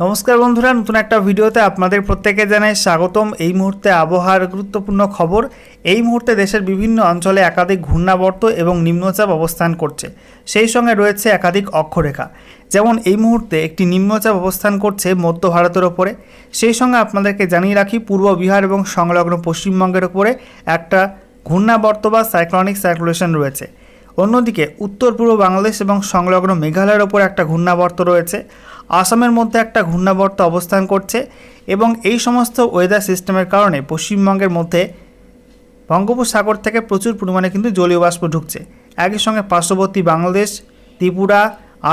নমস্কার বন্ধুরা, নতুন একটা ভিডিওতে আপনাদের প্রত্যেকে জানাই স্বাগতম। এই মুহূর্তে আবহাওয়ার গুরুত্বপূর্ণ খবর, এই মুহূর্তে দেশের বিভিন্ন অঞ্চলে একাধিক ঘূর্ণাবর্ত এবং নিম্নচাপ অবস্থান করছে। সেই সঙ্গে রয়েছে একাধিক অক্ষরেখা। যেমন এই মুহূর্তে একটি নিম্নচাপ অবস্থান করছে মধ্য ভারতের ওপরে। সেই সঙ্গে আপনাদেরকে জানিয়ে রাখি, পূর্ব বিহার এবং সংলগ্ন পশ্চিমবঙ্গের ওপরে একটা ঘূর্ণাবর্ত বা সাইক্লনিক সার্কুলেশন রয়েছে। অন্যদিকে উত্তর পূর্ব বাংলাদেশ এবং সংলগ্ন মেঘালয়ের ওপর একটা ঘূর্ণাবর্ত রয়েছে। আসামের মধ্যে একটা ঘূর্ণাবর্ত অবস্থান করছে এবং এই সমস্ত ওয়েদার সিস্টেমের কারণে পশ্চিমবঙ্গের মধ্যে বঙ্গোপসাগর থেকে প্রচুর পরিমাণে কিন্তু জলীয় বাষ্প ঢুকছে। একই সঙ্গে পার্শ্ববর্তী বাংলাদেশ, ত্রিপুরা,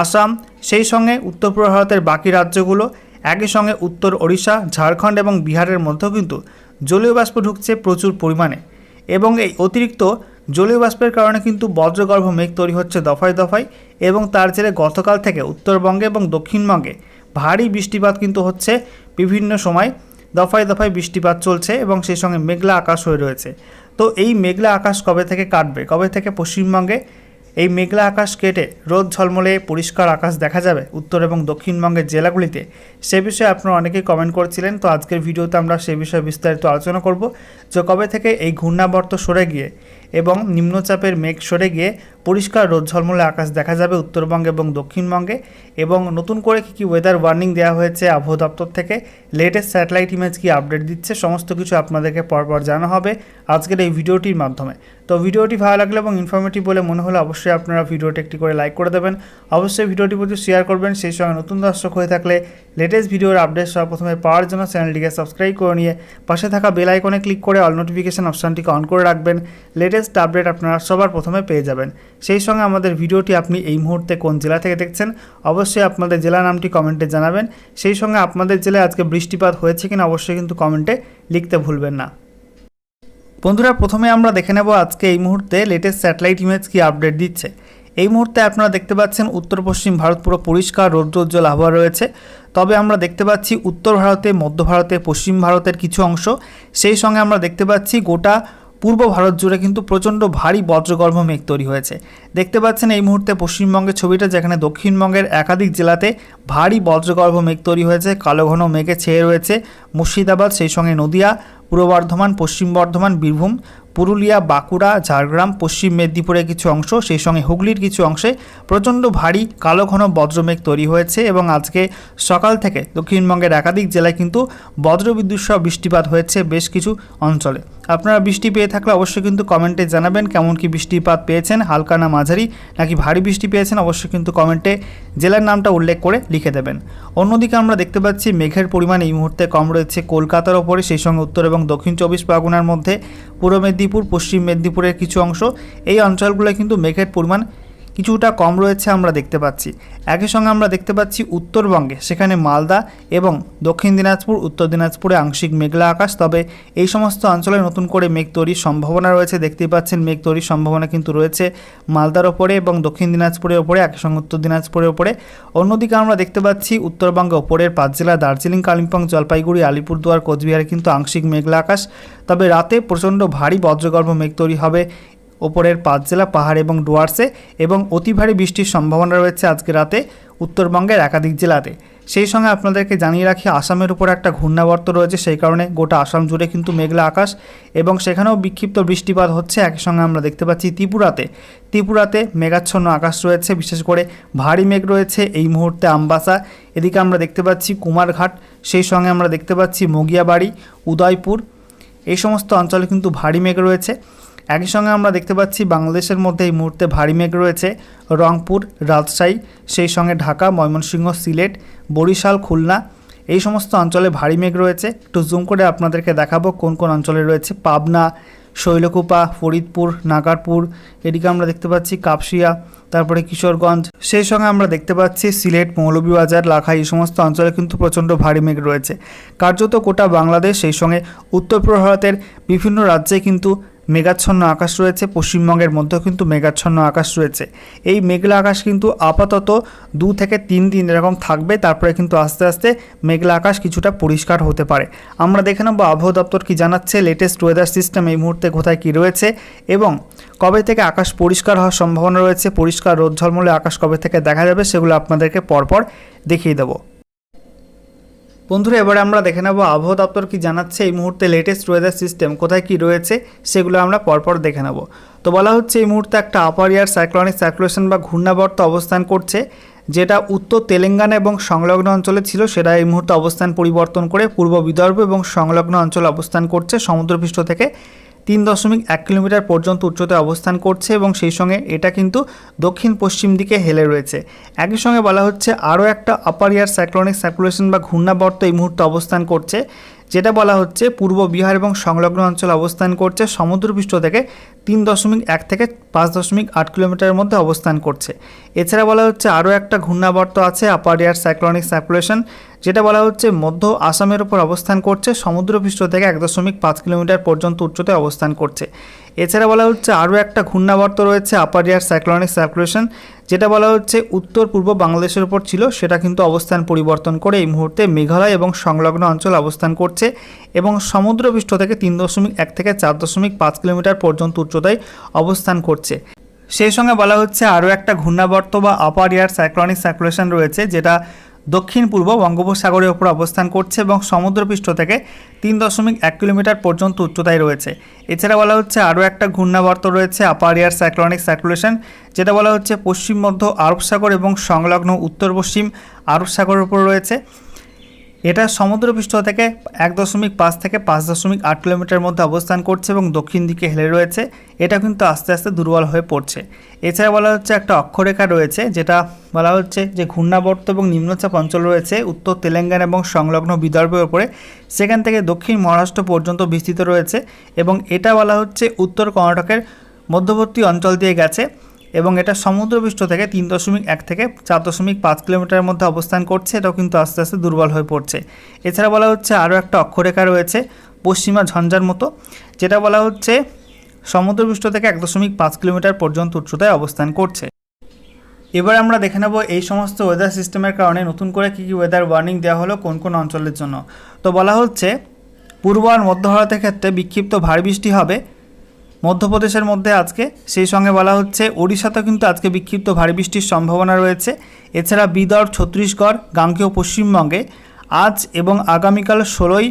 আসাম, সেই সঙ্গে উত্তর পূর্ব ভারতের বাকি রাজ্যগুলো, একই সঙ্গে উত্তর ওড়িশা, ঝাড়খণ্ড এবং বিহারের মধ্যেও কিন্তু জলীয় বাষ্প ঢুকছে প্রচুর পরিমাণে। এবং এই অতিরিক্ত জলীয় বাষ্পের কারণে কিন্তু বজ্রগর্ভ মেঘ তৈরি হচ্ছে দফায় দফায় এবং তার জেরে গতকাল থেকে উত্তরবঙ্গে এবং দক্ষিণবঙ্গে ভারী বৃষ্টিপাত কিন্তু হচ্ছে বিভিন্ন সময় দফায় দফায় বৃষ্টিপাত চলছে এবং সেই সঙ্গে মেঘলা আকাশ হয়ে রয়েছে। তো এই মেঘলা আকাশ কবে থেকে কাটবে? কবে থেকে পশ্চিমবঙ্গে এই মেঘলা আকাশ কেটে রোদ ঝলমলে পরিষ্কার আকাশ দেখা যাবে। উত্তর এবং দক্ষিণবঙ্গের জেলাগুলিতে। সে বিষয়ে আপনারা অনেকেই কমেন্ট করছিলেন, তো আজকের ভিডিওতে আমরা সে বিষয়ে বিস্তারিত আলোচনা করব। যে কবে থেকে এই ঘূর্ণাবর্ত সরে গিয়ে এবং নিম্নচাপের মেঘ সরে গিয়ে পরিষ্কার রোদ ঝলমলে আকাশ দেখা যাবে উত্তরবঙ্গে এবং দক্ষিণবঙ্গে এবং নতুন করে কী কী ওয়েদার ওয়ার্নিং দেওয়া হয়েছে আবহাওয়া দপ্তর থেকে লেটেস্ট স্যাটেলাইট ইমেজ কি আপডেট দিচ্ছে, সমস্ত কিছু আপনাদেরকে পরপর জানা হবে আজকের এই ভিডিওটির মাধ্যমে। তো ভিডিওটি ভালো লাগলে এবং ইনফরমেটিভ বলে মনে হলে অবশ্যই আপনারা ভিডিওটি একটি করে লাইক করে দেবেন। অবশ্যই ভিডিওটি প্রচুর শেয়ার করবেন। সেই সঙ্গে নতুন দর্শক হয়ে থাকলে লেটেস্ট ভিডিওর আপডেট সব প্রথমে পাওয়ার জন্য চ্যানেলটিকে সাবস্ক্রাইব করে নিয়ে পাশে থাকা বেল আইকনে ক্লিক করে অল নোটিফিকেশান অপশানটিকে অন করে রাখবেন। লেটেস্ট আপডেট আপনারা সবার প্রথমে পেয়ে যাবেন। সেই সঙ্গে আমাদের ভিডিওটি আপনি এই মুহূর্তে কোন জেলা থেকে দেখছেন অবশ্যই আপনাদের জেলা নামটি কমেন্টে জানাবেন। সেই সঙ্গে আপনাদের জেলায় আজকে বৃষ্টিপাত হয়েছে কিনা অবশ্যই কিন্তু কমেন্টে লিখতে ভুলবেন না। বন্ধুরা, প্রথমে আমরা দেখে নেব আজকে এই মুহূর্তে লেটেস্ট স্যাটেলাইট ইমেজ কি আপডেট দিচ্ছে। এই মুহূর্তে আপনারা দেখতে পাচ্ছেন উত্তর পশ্চিম ভারত পুরো পরিষ্কার রৌদ্রোজ্জ্বল আবহাওয়া রয়েছে। তবে আমরা দেখতে পাচ্ছি উত্তর ভারতে, মধ্য ভারতে, পশ্চিম ভারতের কিছু অংশ। সেই সঙ্গে আমরা দেখতে পাচ্ছি গোটা পূর্ব ভারত জুড়ে কিন্তু প্রচণ্ড ভারী বজ্রগর্ভ মেঘ তৈরি হয়েছে। দেখতে পাচ্ছেন এই মুহূর্তে পশ্চিমবঙ্গের ছবিটা, যেখানে দক্ষিণবঙ্গের একাধিক জেলাতে ভারী বজ্রগর্ভ মেঘ তৈরি হয়েছে। কালো ঘন মেঘে ছেয়ে রয়েছে মুর্শিদাবাদ, সেই সঙ্গে নদিয়া পূর্ব বর্ধমান, পশ্চিম বর্ধমান, বীরভূম, পুরুলিয়া, বাঁকুড়া, ঝাড়গ্রাম, পশ্চিম মেদিনীপুরের কিছু অংশ, সেই সঙ্গে হুগলির কিছু অংশে প্রচণ্ড ভারী কালো ঘন বজ্রমেঘ তৈরি হয়েছে এবং আজকে সকাল থেকে দক্ষিণবঙ্গের একাধিক জেলায় কিন্তু বজ্রবিদ্যুৎ সহ বৃষ্টিপাত হয়েছে বেশ কিছু অঞ্চলে। আপনারা বৃষ্টি পেয়ে থাকলে অবশ্যই কিন্তু কমেন্টে জানাবেন কেমন কি বৃষ্টিপাত পেয়েছেন, হালকা না মাঝারি, নাকি ভারী বৃষ্টি পেয়েছেন অবশ্যই কিন্তু কমেন্টে জেলার নামটা উল্লেখ করে লিখে দেবেন। অন্যদিকে আমরা দেখতে পাচ্ছি মেঘের পরিমাণ এই মুহূর্তে কম রয়েছে কলকাতার ওপরে, সেই সঙ্গে উত্তর এবং দক্ষিণ চব্বিশ পরগনার মধ্যে, পূর্ব মেদিনীপুর, পশ্চিম মেদিনীপুরের কিছু অংশ। এই অঞ্চলগুলো কিন্তু মেঘের পরিমাণ কিছুটা কম রয়েছে আমরা দেখতে পাচ্ছি। একই সঙ্গে আমরা দেখতে পাচ্ছি উত্তরবঙ্গে, সেখানে মালদা এবং দক্ষিণ দিনাজপুর, উত্তর দিনাজপুরে আংশিক মেঘলা আকাশ। তবে এই সমস্ত অঞ্চলে নতুন করে মেঘ তৈরির সম্ভাবনা রয়েছে। দেখতেই পাচ্ছেন মেঘ তৈরির সম্ভাবনা কিন্তু রয়েছে মালদার ওপরে এবং দক্ষিণ দিনাজপুরের ওপরে, একই সঙ্গে উত্তর দিনাজপুরের ওপরে। অন্যদিকে আমরা দেখতে পাচ্ছি উত্তরবঙ্গে ওপরের পাঁচ জেলা দার্জিলিং, কালিম্পং, জলপাইগুড়ি, আলিপুরদুয়ার, কোচবিহারে কিন্তু আংশিক মেঘলা আকাশ। তবে রাতে প্রচণ্ড ভারী বজ্রগর্ভ মেঘ তৈরি হবে। ওপরের পাঁচ জেলা পাহাড় এবং ডুয়ার্সে এবং অতি ভারী বৃষ্টির সম্ভাবনা রয়েছে আজকে রাতে উত্তরবঙ্গের একাধিক জেলাতে। সেই সঙ্গে আপনাদেরকে জানিয়ে রাখি, আসামের উপর একটা ঘূর্ণাবর্ত রয়েছে, সেই কারণে গোটা আসাম জুড়ে কিন্তু মেঘলা আকাশ এবং সেখানেও বিক্ষিপ্ত বৃষ্টিপাত হচ্ছে। একই সঙ্গে আমরা দেখতে পাচ্ছি, ত্রিপুরাতে ত্রিপুরাতে মেঘাচ্ছন্ন আকাশ রয়েছে, বিশেষ করে ভারী মেঘ রয়েছে এই মুহূর্তে আমবাসা। এদিকে আমরা দেখতে পাচ্ছি কুমারঘাট, সেই সঙ্গে আমরা দেখতে পাচ্ছি মগিয়াবাড়ি, উদয়পুর। এই সমস্ত অঞ্চলে কিন্তু ভারী মেঘ রয়েছে। একই সঙ্গে আমরা দেখতে পাচ্ছি বাংলাদেশের মধ্যে এই মুহূর্তে ভারী মেঘ রয়েছে। রংপুর, রাজশাহী, সেই সঙ্গে ঢাকা, ময়মনসিংহ, সিলেট, বরিশাল, খুলনা এই সমস্ত অঞ্চলে ভারী মেঘ রয়েছে। একটু জুম করে আপনাদেরকে দেখাবো কোন কোন অঞ্চলে রয়েছে। পাবনা, শৈলকুপা, ফরিদপুর, নাগারপুর, এদিকে আমরা দেখতে পাচ্ছি কাপসিয়া, তারপরে কিশোরগঞ্জ, সেই সঙ্গে আমরা দেখতে পাচ্ছি সিলেট, মৌলভীবাজার, লাখাই এই সমস্ত অঞ্চলে কিন্তু প্রচণ্ড ভারী মেঘ রয়েছে। কার্যত গোটা বাংলাদেশ, সেই সঙ্গে উত্তর ভারতের বিভিন্ন রাজ্যে কিন্তু মেঘাচ্ছন্ন আকাশ রয়েছে, পশ্চিমবঙ্গের মধ্যেও কিন্তু মেঘাচ্ছন্ন আকাশ রয়েছে। এই মেঘলা আকাশ কিন্তু আপাতত দু থেকে তিন দিন এরকম থাকবে, তারপরে কিন্তু আস্তে আস্তে মেঘলা আকাশ কিছুটা পরিষ্কার হতে পারে। আমরা দেখে নেব আবহাওয়া দপ্তর কি জানাচ্ছে লেটেস্ট ওয়েদার সিস্টেম এই মুহূর্তে কোথায় কি রয়েছে এবং কবে থেকে আকাশ পরিষ্কার হওয়ার সম্ভাবনা রয়েছে, পরিষ্কার রোদ ঝলমলে আকাশ কবে থেকে দেখা যাবে সেগুলো আপনাদেরকে পরপর দেখিয়ে দেবো। বন্ধুরা, এবারে আমরা দেখে নেব আবহাওয়া দপ্তর কি জানাচ্ছে এই মুহূর্তে লেটেস্ট ওয়েদার সিস্টেম কোথায় কি রয়েছে সেগুলো আমরা পরপর দেখে নেব। তো বলা হচ্ছে এই মুহূর্তে একটা আপার ইয়ার সাইক্লনিক সার্কুলেশন বা ঘূর্ণাবর্ত অবস্থান করছে, যেটা উত্তর তেলেঙ্গানা এবং সংলগ্ন অঞ্চলে ছিল, সেটা এই মুহূর্তে অবস্থান পরিবর্তন করে পূর্ব বিদর্ভ এবং সংলগ্ন অঞ্চলে অবস্থান করছে সমুদ্রপৃষ্ঠ থেকে। তিন দশমিক এক কিলোমিটার পর্যন্ত উচ্চতায় অবস্থান করছে এবং সেই সঙ্গে এটা কিন্তু দক্ষিণ পশ্চিম দিকে হেলে রয়েছে। একই সঙ্গে বলা হচ্ছে আরও একটা আপার ইয়ার সাইক্লোনিক সার্কুলেশন বা ঘূর্ণাবর্ত এই মুহূর্তে অবস্থান করছে। যেটা বলা হচ্ছে পূর্ব বিহার এবং সংলগ্ন অঞ্চলে অবস্থান করছে, সমুদ্রপৃষ্ঠ থেকে তিন দশমিক এক থেকে পাঁচ দশমিক আট কিলোমিটারের মধ্যে অবস্থান করছে। এছাড়া বলা হচ্ছে আরও একটা ঘূর্ণাবর্ত আছে, আপার এয়ার সাইক্লনিক সার্কুলেশন, যেটা বলা হচ্ছে মধ্য আসামের উপর অবস্থান করছে, সমুদ্রপৃষ্ঠ থেকে এক দশমিক পাঁচ কিলোমিটার পর্যন্ত উচ্চতায় অবস্থান করছে। এছাড়া বলা হচ্ছে আরও একটা ঘূর্ণাবর্ত রয়েছে আপার এয়ার সাইক্লনিক সার্কুলেশন যেটা বলা হচ্ছে উত্তর পূর্ব বাংলাদেশের উপর ছিল। সেটা কিন্তু অবস্থান পরিবর্তন করে এই মুহূর্তে মেঘালয় এবং সংলগ্ন অঞ্চল অবস্থান করছে এবং সমুদ্রপৃষ্ঠ থেকে তিন দশমিক এক থেকে চার দশমিক পাঁচ কিলোমিটার পর্যন্ত উচ্চতায় অবস্থান করছে। সেই সঙ্গে বলা হচ্ছে আরও একটা ঘূর্ণাবর্ত বা আপার ইয়ার সাইক্লনিক সার্কুলেশন রয়েছে, যেটা দক্ষিণ পূর্ব বঙ্গোপসাগরের ওপর অবস্থান করছে এবং সমুদ্রপৃষ্ঠ থেকে তিন দশমিক এক কিলোমিটার পর্যন্ত উচ্চতায় রয়েছে। এছাড়া বলা হচ্ছে আরও একটা ঘূর্ণাবর্ত রয়েছে আপার এয়ার সাইক্লনিক সার্কুলেশন, যেটা বলা হচ্ছে পশ্চিম মধ্য আরব সাগর এবং সংলগ্ন উত্তর পশ্চিম আরব সাগরের উপর রয়েছে। এটা সমুদ্রপৃষ্ঠ থেকে এক দশমিক পাঁচ থেকে পাঁচ দশমিক আট কিলোমিটার মধ্যে অবস্থান করছে এবং দক্ষিণ দিকে হেলে রয়েছে। এটা কিন্তু আস্তে আস্তে দুর্বল হয়ে পড়ছে। এছাড়া বলা হচ্ছে একটা অক্ষরেখা রয়েছে, যেটা বলা হচ্ছে যে ঘূর্ণাবর্ত এবং নিম্নচাপ অঞ্চল রয়েছে, উত্তর তেলেঙ্গানা এবং সংলগ্ন বিদর্ভের ওপরে। সেখান থেকে দক্ষিণ মহারাষ্ট্র পর্যন্ত বিস্তৃত রয়েছে এবং এটা বলা হচ্ছে উত্তর কর্ণাটকের মধ্যবর্তী অঞ্চল দিয়ে গেছে। এবং এটা সমুদ্রপৃষ্ঠ থেকে তিন দশমিক এক থেকে চার দশমিক পাঁচ কিলোমিটারের মধ্যে অবস্থান করছে। এটাও কিন্তু আস্তে আস্তে দুর্বল হয়ে পড়ছে। এছাড়া বলা হচ্ছে আরও একটা অক্ষরেখা রয়েছে, পশ্চিমা ঝঞ্ঝার মতো, যেটা বলা হচ্ছে সমুদ্রপৃষ্ঠ থেকে এক দশমিক পাঁচ কিলোমিটার পর্যন্ত উচ্চতায় অবস্থান করছে। এবার আমরা দেখে নেব এই সমস্ত ওয়েদার সিস্টেমের কারণে নতুন করে কী কী ওয়েদার ওয়ার্নিং দেওয়া হলো কোন কোন অঞ্চলের জন্য। তো বলা হচ্ছে, পূর্ব আর মধ্য ভারতের ক্ষেত্রে বিক্ষিপ্ত ভারী বৃষ্টি হবে। মধ্যপ্রদেশের মধ্যে আজকে, সেই সঙ্গে বলা হচ্ছে ওড়িশাতেও কিন্তু আজকে বিক্ষিপ্ত ভারী বৃষ্টির সম্ভাবনা রয়েছে। এছাড়া বিদর, ছত্তিশগড়, গাঙ্গেয়, পশ্চিমবঙ্গে আজ এবং আগামীকাল ষোলোই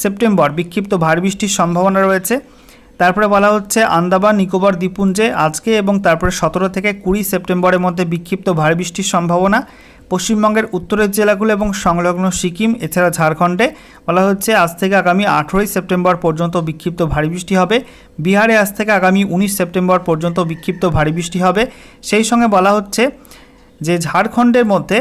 সেপ্টেম্বর বিক্ষিপ্ত ভারী বৃষ্টির সম্ভাবনা রয়েছে। তারপরে বলা হচ্ছে, আন্দামান, নিকোবর, দ্বীপপুঞ্জে আজকে এবং তারপরে সতেরো থেকে কুড়ি সেপ্টেম্বরের মধ্যে বিক্ষিপ্ত ভারী বৃষ্টির সম্ভাবনা। পশ্চিমবঙ্গের উত্তরের জেলাগুলো এবং সংলগ্ন সিকিম, এছাড়া ঝাড়খণ্ডে বলা হচ্ছে, আজ থেকে আগামী আঠেরোই সেপ্টেম্বর পর্যন্ত বিক্ষিপ্ত ভারী বৃষ্টি হবে। বিহারে আজ থেকে আগামী উনিশ সেপ্টেম্বর পর্যন্ত বিক্ষিপ্ত ভারী বৃষ্টি হবে। সেই সঙ্গে বলা হচ্ছে যে, ঝাড়খণ্ডের মধ্যে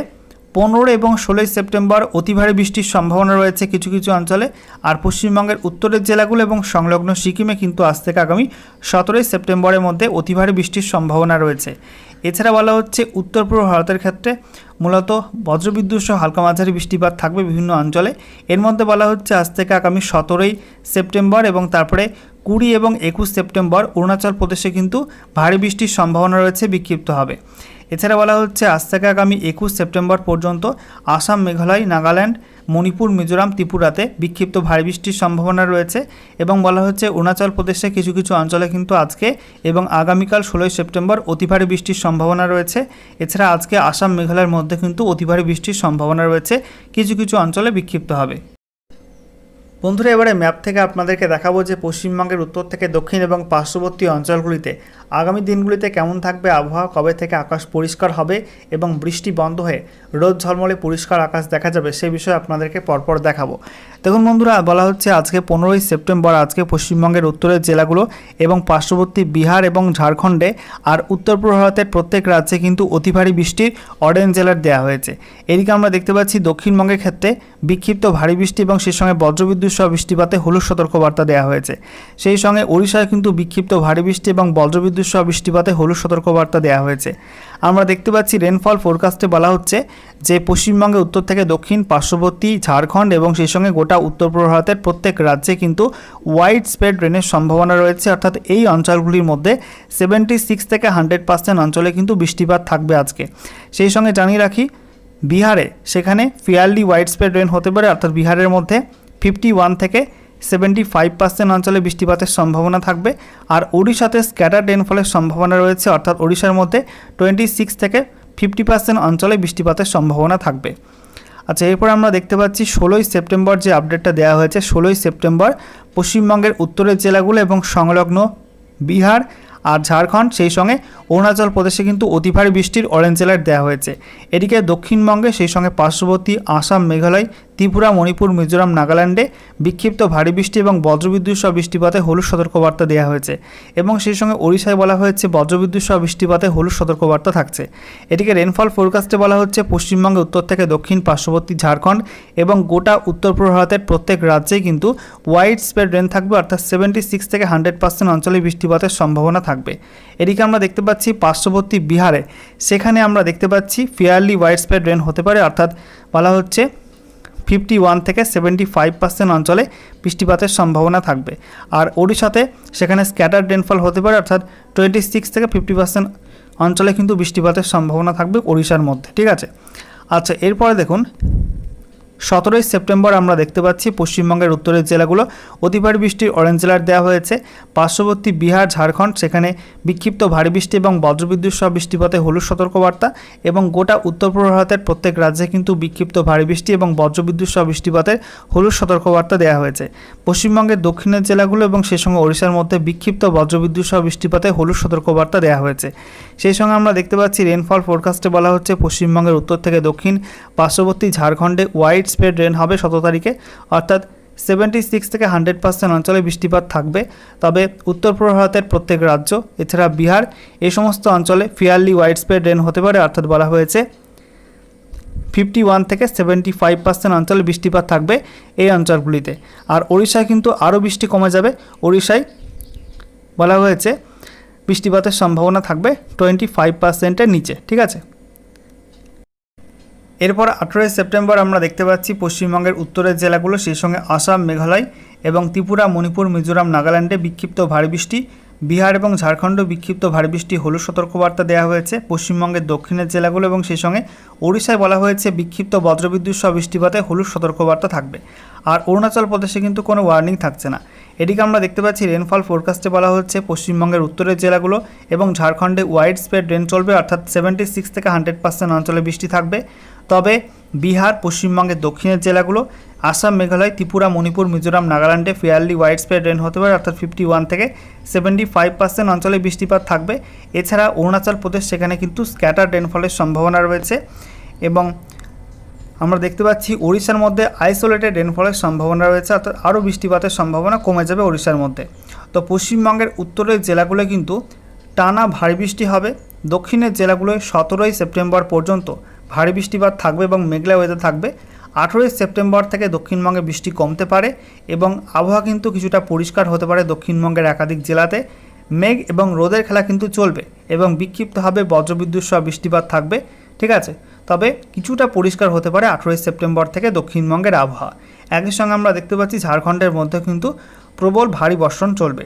পনেরো এবং ষোলোই সেপ্টেম্বর অতিভারী বৃষ্টির সম্ভাবনা রয়েছে কিছু কিছু অঞ্চলে, আর পশ্চিমবঙ্গের উত্তরের জেলাগুলো এবং সংলগ্ন সিকিমে কিন্তু আজ থেকে আগামী সতেরোই সেপ্টেম্বরের মধ্যে অতি ভারী বৃষ্টির সম্ভাবনা রয়েছে। এছাড়া বলা হচ্ছে, উত্তর পূর্ব ভারতের ক্ষেত্রে মূলত বজ্রবিদ্যুৎ সহ হালকা মাঝারি বৃষ্টিপাত থাকবে বিভিন্ন অঞ্চলে। এর মধ্যে বলা হচ্ছে, আজ থেকে আগামী সতেরোই সেপ্টেম্বর এবং তারপরে কুড়ি এবং একুশ সেপ্টেম্বর অরুণাচল প্রদেশে কিন্তু ভারী বৃষ্টির সম্ভাবনা রয়েছে বিক্ষিপ্ত হবে এছাড়া বলা হচ্ছে, আজ থেকে আগামী একুশ সেপ্টেম্বর পর্যন্ত আসাম, মেঘালয়, নাগাল্যান্ড, মণিপুর, মিজোরাম, ত্রিপুরাতে বিক্ষিপ্ত ভারী বৃষ্টির সম্ভাবনা রয়েছে এবং বলা হচ্ছে, অরুণাচল প্রদেশে কিছু কিছু অঞ্চলে কিন্তু আজকে এবং আগামীকাল ষোলোই সেপ্টেম্বর অতি ভারী বৃষ্টির সম্ভাবনা রয়েছে। এছাড়া আজকে আসাম, মেঘালয়ের মধ্যে কিন্তু অতি ভারী বৃষ্টির সম্ভাবনা রয়েছে। কিছু কিছু অঞ্চলে বিক্ষিপ্ত হবে। বন্ধুরা, এবারে ম্যাপ থেকে আপনাদেরকে দেখাবো যে পশ্চিমবঙ্গের উত্তর থেকে দক্ষিণ এবং পার্শ্ববর্তী অঞ্চলগুলিতে আগামী দিনগুলিতে কেমন থাকবে আবহাওয়া, কবে থেকে আকাশ পরিষ্কার হবে এবং বৃষ্টি বন্ধ হয়ে রোদ ঝলমলে পরিষ্কার আকাশ দেখা যাবে সে বিষয়ে আপনাদেরকে পরপর দেখাবো। দেখুন বন্ধুরা, বলা হচ্ছে আজকে পনেরোই সেপ্টেম্বর আজকে পশ্চিমবঙ্গের উত্তরের জেলাগুলো এবং পার্শ্ববর্তী বিহার এবং ঝাড়খণ্ডে আর উত্তর পূর্ব ভারতের প্রত্যেক রাজ্যে কিন্তু অতি ভারী বৃষ্টির অরেঞ্জ অ্যালার্ট দেওয়া হয়েছে। এদিকে আমরা দেখতে পাচ্ছি দক্ষিণবঙ্গের ক্ষেত্রে বিক্ষিপ্ত ভারী বৃষ্টি এবং সেই সঙ্গে বজ্রবিদ্যুৎ সহ বৃষ্টিপাতে হলুদ সতর্কবার্তা দেওয়া হয়েছে। সেই সঙ্গে ওড়িশায় কিন্তু বিক্ষিপ্ত ভারী বৃষ্টি এবং বজ্রবিদ্যুৎ সহ বৃষ্টিপাতে হলুদ সতর্কবার্তা দেওয়া হয়েছে। আমরা দেখতে পাচ্ছি রেনফল ফোরকাস্টে বলা হচ্ছে যে পশ্চিমবঙ্গে উত্তর থেকে দক্ষিণ, পার্শ্ববর্তী, ঝাড়খণ্ড এবং সেই সঙ্গে গোটা উত্তর ভারতের প্রত্যেক রাজ্যে কিন্তু ওয়াইড স্প্রেড রেনের সম্ভাবনা রয়েছে। অর্থাৎ এই অঞ্চলগুলির মধ্যে সেভেন্টি সিক্স থেকে হান্ড্রেড পার্সেন্ট অঞ্চলে কিন্তু বৃষ্টিপাত থাকবে আজকে। সেই সঙ্গে জানিয়ে রাখি, বিহারে সেখানে ফিয়ারলি ওয়াইড স্প্রেড রেন হতে পারে। অর্থাৎ বিহারের মধ্যে ফিফটি ওয়ান থেকে সেভেন্টি ফাইভ পার্সেন্ট অঞ্চলে বৃষ্টিপাতের সম্ভাবনা থাকবে, আর ওড়িশাতে স্ক্যাটার রেনফলের সম্ভাবনা রয়েছে, অর্থাৎ ওড়িশার মধ্যে টোয়েন্টি সিক্স থেকে ফিফটি পার্সেন্ট অঞ্চলে বৃষ্টিপাতের সম্ভাবনা থাকবে। আচ্ছা এরপর আমরা দেখতে পাচ্ছি ষোলোই সেপ্টেম্বর যে আপডেটটা দেওয়া হয়েছে, ষোলোই সেপ্টেম্বর পশ্চিমবঙ্গের উত্তরের জেলাগুলো এবং সংলগ্ন বিহার আর ঝাড়খণ্ড, সেই সঙ্গে অরুণাচল প্রদেশে কিন্তু অতি ভারী বৃষ্টির অরেঞ্জ অ্যালার্ট দেওয়া হয়েছে। এদিকে দক্ষিণবঙ্গে সেই সঙ্গে পার্শ্ববর্তী আসাম, মেঘালয় ত্রিপুরা, মণিপুর, মিজোরাম, নাগাল্যান্ডে বিক্ষিপ্ত ভারী বৃষ্টি এবং বজ্রবিদ্যুৎ সহ বৃষ্টিপাতে হলুদ সতর্কবার্তা দেওয়া হয়েছে এবং সেই সঙ্গে ওড়িশায় বলা হয়েছে বজ্রবিদ্যুৎ সহ বৃষ্টিপাতে হলুদ সতর্কবার্তা থাকছে। এদিকে রেনফল ফোরকাস্টে বলা হচ্ছে পশ্চিমবঙ্গে উত্তর থেকে দক্ষিণ পার্শ্ববর্তী ঝাড়খণ্ড এবং গোটা উত্তর পূর্ব ভারতের প্রত্যেক রাজ্যেই কিন্তু ওয়াইড স্প্রেড রেন থাকবে, অর্থাৎ সেভেন্টি সিক্স থেকে হান্ড্রেড পার্সেন্ট অঞ্চলে বৃষ্টিপাতের সম্ভাবনা থাকবে। এদিকে আমরা দেখতে পাচ্ছি পার্শ্ববর্তী বিহারে, সেখানে আমরা দেখতে পাচ্ছি ফেয়ারলি ওয়াইড স্প্রেড রেন হতে পারে, অর্থাৎ বলা হচ্ছে ফিফটি ওয়ান থেকে সেভেন্টি ফাইভ পার্সেন্ট অঞ্চলে বৃষ্টিপাতের সম্ভাবনা থাকবে। আর ওড়িশাতে সেখানে স্ক্যাটার রেনফল হতে পারে, অর্থাৎ টোয়েন্টি সিক্স থেকে ফিফটি পার্সেন্ট অঞ্চলে কিন্তু বৃষ্টিপাতের সম্ভাবনা থাকবে ওড়িশার মধ্যে। ঠিক আছে? আচ্ছা এরপরে দেখুন সতেরোই সেপ্টেম্বর আমরা দেখতে পাচ্ছি পশ্চিমবঙ্গের উত্তরের জেলাগুলো। অতিভারী বৃষ্টির অরেঞ্জ অ্যালার্ট দেওয়া হয়েছে। পার্শ্ববর্তী বিহার, ঝাড়খণ্ড, সেখানে বিক্ষিপ্ত ভারী বৃষ্টি এবং বজ্রবিদ্যুৎ সহ বৃষ্টিপাতে হলুদ সতর্কবার্তা এবং গোটা উত্তর পূর্ব ভারতের প্রত্যেক রাজ্যে কিন্তু বিক্ষিপ্ত ভারী বৃষ্টি এবং বজ্রবিদ্যুৎ সহ বৃষ্টিপাতের হলুদ সতর্কবার্তা দেওয়া হয়েছে। পশ্চিমবঙ্গের দক্ষিণের জেলাগুলো এবং সেই সঙ্গে ওড়িশার মধ্যে বিক্ষিপ্ত বজ্রবিদ্যুৎ সহ বৃষ্টিপাতে হলুদ সতর্কবার্তা দেওয়া হয়েছে। সেই সঙ্গে আমরা দেখতে পাচ্ছি রেনফল ফোরকাস্টে বলা হচ্ছে পশ্চিমবঙ্গের উত্তর থেকে দক্ষিণ, পার্শ্ববর্তী ঝাড়খণ্ডে স্প্রেড রেন হবে সতেরো তারিখে। অর্থাৎ সেভেন্টি সিক্স থেকে হান্ড্রেড পার্সেন্ট অঞ্চলে বৃষ্টিপাত থাকবে। তবে উত্তর পূর্ব ভারতের প্রত্যেক রাজ্য, এছাড়া বিহার, এই সমস্ত অঞ্চলে ফিয়ারলি ওয়াইড স্প্রেড রেন হতে পারে, অর্থাৎ বলা হয়েছে ফিফটি ওয়ান থেকে সেভেন্টি ফাইভ পার্সেন্ট অঞ্চলে বৃষ্টিপাত থাকবে এই অঞ্চলগুলিতে। আর ওড়িশায় কিন্তু আরও বৃষ্টি কমে যাবে। ওড়িশায় বলা হয়েছে বৃষ্টিপাতের সম্ভাবনা থাকবে টোয়েন্টি ফাইভ পার্সেন্টের নিচে, ঠিক আছে? এরপর আঠেরোই সেপ্টেম্বর আমরা দেখতে পাচ্ছি পশ্চিমবঙ্গের উত্তরের জেলাগুলো, সেই সঙ্গে আসাম, মেঘালয় এবং ত্রিপুরা, মণিপুর, মিজোরাম, নাগাল্যান্ডে বিক্ষিপ্ত ভারী বৃষ্টি। বিহার এবং ঝাড়খণ্ড বিক্ষিপ্ত ভারী বৃষ্টি হলুদ সতর্কবার্তা দেওয়া হয়েছে। পশ্চিমবঙ্গের দক্ষিণের জেলাগুলো এবং সেই সঙ্গে ওড়িশায় বলা হয়েছে বিক্ষিপ্ত বজ্রবিদ্যুৎ সহ বৃষ্টিপাতে হলুদ সতর্কবার্তা থাকবে। আর অরুণাচল প্রদেশে কিন্তু কোনো ওয়ার্নিং থাকছে না। এদিকে আমরা দেখতে পাচ্ছি রেনফল ফোরকাস্টে বলা হচ্ছে পশ্চিমবঙ্গের উত্তরের জেলাগুলো এবং ঝাড়খণ্ডে ওয়াইড স্প্রেড রেন চলবে, অর্থাৎ সেভেন্টি সিক্স থেকে হান্ড্রেড পার্সেন্ট অঞ্চলে বৃষ্টি থাকবে। তবে বিহার, পশ্চিমবঙ্গের দক্ষিণের জেলাগুলো, আসাম, মেঘালয়, ত্রিপুরা, মণিপুর, মিজোরাম, নাগাল্যান্ডে ফেয়ারলি ওয়াইড স্প্রেড রেন হতে পারে, অর্থাৎ ফিফটি ওয়ান থেকে সেভেন্টি ফাইভ পার্সেন্ট অঞ্চলে বৃষ্টিপাত থাকবে। এছাড়া অরুণাচল প্রদেশ, সেখানে কিন্তু স্ক্যাটার রেনফলের সম্ভাবনা রয়েছে এবং আমরা দেখতে পাচ্ছি ওড়িশার মধ্যে আইসোলেটেড রেনফলের সম্ভাবনা রয়েছে, অর্থাৎ আরও বৃষ্টিপাতের সম্ভাবনা কমে যাবে ওড়িশার মধ্যে। তো পশ্চিমবঙ্গের উত্তরের জেলাগুলো কিন্তু টানা ভারী বৃষ্টি হবে। দক্ষিণের জেলাগুলোয় সতেরোই সেপ্টেম্বর পর্যন্ত ভারী বৃষ্টিপাত থাকবে এবং মেঘলা ওয়েদার থাকবে। আঠেরোই সেপ্টেম্বর থেকে দক্ষিণবঙ্গে বৃষ্টি কমতে পারে এবং আবহাওয়া কিন্তু কিছুটা পরিষ্কার হতে পারে দক্ষিণবঙ্গের একাধিক জেলাতে। মেঘ এবং রোদের খেলা কিন্তু চলবে এবং বিক্ষিপ্তভাবে বজ্রবিদ্যুৎ সহ বৃষ্টিপাত থাকবে, ঠিক আছে? তবে কিছুটা পরিষ্কার হতে পারে আঠেরোই সেপ্টেম্বর থেকে দক্ষিণবঙ্গের আবহাওয়া। একই সঙ্গে আমরা দেখতে পাচ্ছি ঝাড়খণ্ডের মধ্যে কিন্তু প্রবল ভারী বর্ষণ চলবে।